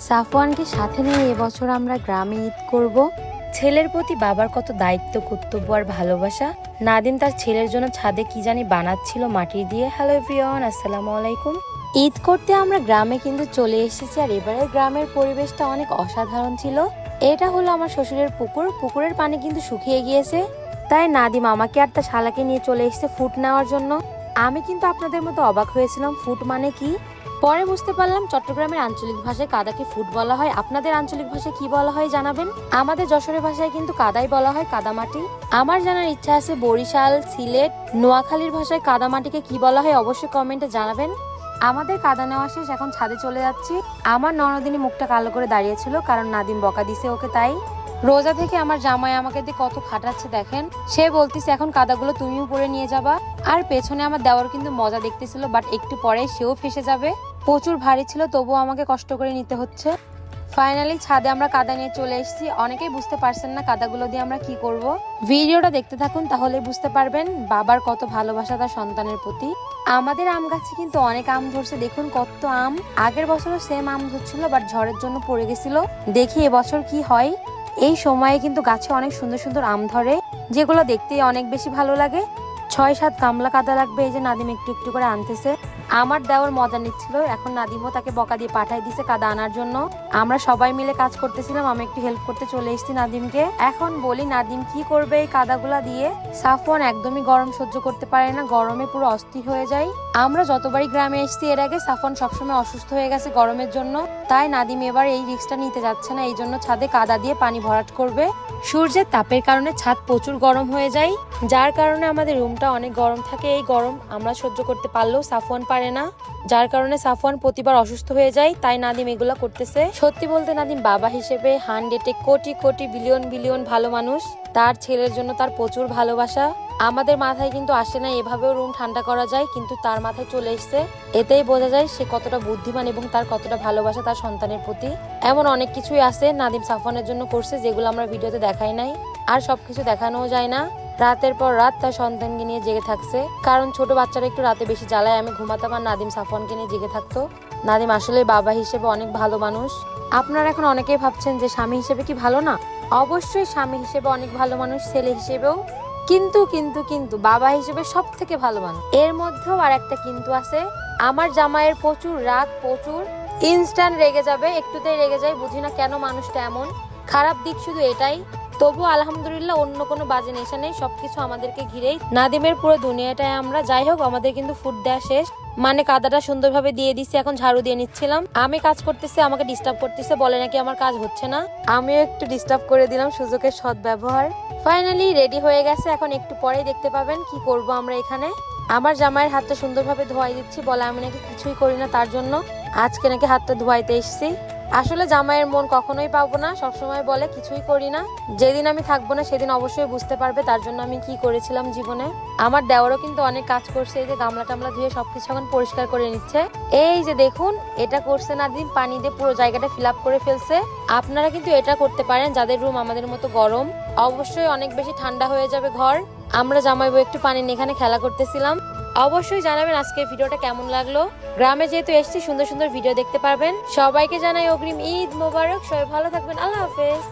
সাফওয়ানকে সাথে নিয়ে এবছর আমরা গ্রামে ঈদ করব। ছেলের প্রতি বাবার কত দায়িত্ব, কর্তব্য আর ভালোবাসা? নাদিম তার ছেলের জন্য ছাদে কি জানি বানাচ্ছিল মাটি দিয়ে। হ্যালো এভরিওয়ান আসসালামু আলাইকুম। ঈদ করতে আমরা গ্রামে কিন্তু চলে এসেছি আর এবারে গ্রামের পরিবেশটা অনেক অসাধারণ ছিল। এটা হলো আমার শ্বশুরের পুকুর। পুকুরের পানি কিন্তু শুকিয়ে গিয়েছে। তাই নাদিম আমাকে আর তার শালাকে নিয়ে চলে এসেছে ফুট নেওয়ার জন্য। আমি কিন্তু আপনাদের মতো অবাক হয়েছিলাম। ফুট মানে কি? পরে বুঝতে পারলাম চট্টগ্রামের আঞ্চলিক ভাষায় কাদাকে ফুট বলা হয়। আপনাদের আঞ্চলিক ভাষায় কি বলা হয় জানাবেন? আমাদের যশোরের ভাষায় কিন্তু কাদাই বলা হয় কাদামাটি। আমার জানার ইচ্ছা আছে বরিশাল, সিলেট, নোয়াখালীর ভাষায় কাদামাটিকে কি বলা হয় অবশ্যই কমেন্টে জানাবেন। আমাদের কাদা নেওয়া শেষ, এখন ছাদে চলে যাচ্ছি। আমার ননদিনী মুখটা কালো করে দাঁড়িয়েছিল কারণ নাদিম বকা দিছে ওকে তাই। রোজা থেকে আমার জামাই আমাকে দিয়ে কত খাটাচ্ছে দেখেন। সে বলতিছে, এখন কাদাগুলো তুমিও পরে নিয়ে যাবা। আর পেছনে আমার দেওয়ার কিন্তু মজা দেখতেছিল বাট একটু পরে সেও ফেসে যাবে। প্রচুর ভারী ছিল, তবুও আমাকে কষ্ট করে নিতে হচ্ছে। ফাইনালি ছাদে আমরা কাদা নিয়ে চলে এসেছি। অনেকেই বুঝতে পারছেন না কাদাগুলো দিয়ে আমরা কি করব। ভিডিওটা দেখতে থাকুন, তাহলেই বুঝতে পারবেন বাবার কত ভালোবাসা তার সন্তানের প্রতি। আমাদের আম গাছে কিন্তু অনেক আম ধরছে, দেখুন কত আম। আগের বছরও সেম আম ধরছিল বাট ঝড়ের জন্য পড়ে গেছিল। দেখি এবছর কি হয়। এই সময়ে কিন্তু গাছে অনেক সুন্দর সুন্দর আম ধরে, যেগুলো দেখতে অনেক বেশি ভালো লাগে। ছয় সাত গামলা কাদা লাগবে, এই যে নাদিম একটু একটু করে আনতেছে। আমার দেওয়ার মজা নিচ্ছিল, এখন নাদিমও তাকে বকা দিয়ে পাঠাই দিছে কাদা আনার জন্য। আমরা সবাই মিলে কাজ করতেছিলাম, আমি একটু হেল্প করতে চলে এসেছি নাদিমকে। এখন বলি, নাদিম কি করবে এই কাদাগুলা দিয়ে? সাফওয়ান একদমই গরম সহ্য করতে পারে না, গরমে পুরো অস্থির হয়ে যায়। আমরা যতবারই গ্রামে এসেছি, এর আগে সাফওয়ান সবসময় অসুস্থ হয়ে গেছে গরমের জন্য। তাই নাদিম এবার এই রিক্সটা নিতে যাচ্ছে না, এই জন্য ছাদে কাদা দিয়ে পানি ভরাট করবে। সূর্যের তাপের কারণে ছাদ প্রচুর গরম হয়ে যায়, যার কারণে আমাদের রুমটা অনেক গরম থাকে, এই গরম আমরা সহ্য করতে পারলেও সাফওয়ান পারে না। যার কারণে সাফওয়ান প্রতিবার অসুস্থ হয়ে যায়, তাই নাদিম এগুলো করতেছে। সত্যি বলতে নাদিম বাবা হিসেবে হান্ড্রেডে কোটি কোটি বিলিয়ন বিলিয়ন ভালো মানুষ। তার ছেলের জন্য তার প্রচুর ভালোবাসা। আমাদের মাথায় কিন্তু আসে না এভাবেও রুম ঠান্ডা করা যায়, কিন্তু তার মাথায় চলে এসছে। এতেই বোঝা যায় সে কতটা বুদ্ধিমান এবং তার কতটা ভালোবাসা তার সন্তানের প্রতি। এমন অনেক কিছুই আছে নাদিম সাফওয়ানের জন্য করছে, যেগুলো আমরা ভিডিওতে দেখাই নাই। আর সবকিছু দেখানোও যায় না। রাতের পর রাত তার সন্তানকে নিয়ে জেগে থাকছে। কারণ ছোট বাচ্চারা একটু রাতে বেশি জ্বালায়, আমি ঘুমাতাম আর নাদিম সাফওয়ানকে নিয়ে জেগে থাকতো। নাদিম আসলে বাবা হিসেবে অনেক ভালো মানুষ। আপনারা এখন অনেকেই ভাবছেন যে স্বামী হিসেবে কি ভালো না? অবশ্যই স্বামী হিসেবে অনেক ভালো মানুষ, ছেলে হিসেবেও। কিন্তু কিন্তু কিন্তু বাবা হিসেবে সব থেকে ভালো মানুষ। এর মধ্যেও আর একটা কিন্তু আছে। আমার জামাইয়ের প্রচুর রাগ, প্রচুর। ইনস্ট্যান্ট রেগে যাবে, একটুতেই রেগে যায়, বুঝি না কেন মানুষটা এমন। খারাপ দিক শুধু এটাই। তবু আলহামদুলিল্লাহ অন্য কোনো বাজে নেশা নেই, সবকিছু আমাদেরকে ঘিরেই। নাদিমের পুরো দুনিয়াটায় আমরা, যাই হোক, আমাদের কিন্তু ফুড দেওয়া শেষ। মানে কাদাটা সুন্দরভাবে দিয়ে দিচ্ছি এখন ঝাড়ু দিয়ে নিচ্ছিলাম। আমি কাজ করতেছি, আমাকে ডিস্টার্ব করতেছে, বলে নাকি আমার কাজ হচ্ছে না। আমিও একটু ডিস্টার্ব করে দিলাম সুযোগের সৎ ব্যবহার ফাইনালি রেডি হয়ে গেছে, এখন একটু পরেই দেখতে পাবেন কি করব আমরা এখানে। আমার জামাইয়ের হাতটা সুন্দরভাবে ধোয়াই দিচ্ছি, বলে আমি নাকি কিছুই করি না তার জন্য। আজকে নাকি হাতটা ধোয়াইতে এসেছি। আসলে জামাইয়ের মন কখনোই পাবো না, সবসময় বলে কিছুই করি না। যেদিন আমি থাকব না, সেদিন অবশ্যই বুঝতে পারবে তার জন্য আমি কি করেছিলাম জীবনে। আমার দেওয়ারও কিন্তু অনেক কাজ করছে, এই যে গামলা টামলা ধুয়ে সবকিছু এখন পরিষ্কার করে নিচ্ছে। এই যে দেখুন, এটা করছে না, দিন পানি দিয়ে পুরো জায়গাটা ফিল করে ফেলছে। আপনারা কিন্তু এটা করতে পারেন, যাদের রুম আমাদের মতো গরম। অবশ্যই অনেক বেশি ঠান্ডা হয়ে যাবে ঘর। আমরা জামাইবো একটু পানি নিয়ে এখানে খেলা করতেছিলাম। অবশ্যই জানাবেন আজকে ভিডিওটা কেমন লাগল। গ্রামে যেহেতু এসেছি, সুন্দর সুন্দর ভিডিও দেখতে পারবেন। সবাইকে জানাই অগ্রিম ঈদ মোবারক। সবাই ভালো থাকবেন। আল্লাহ হাফেজ।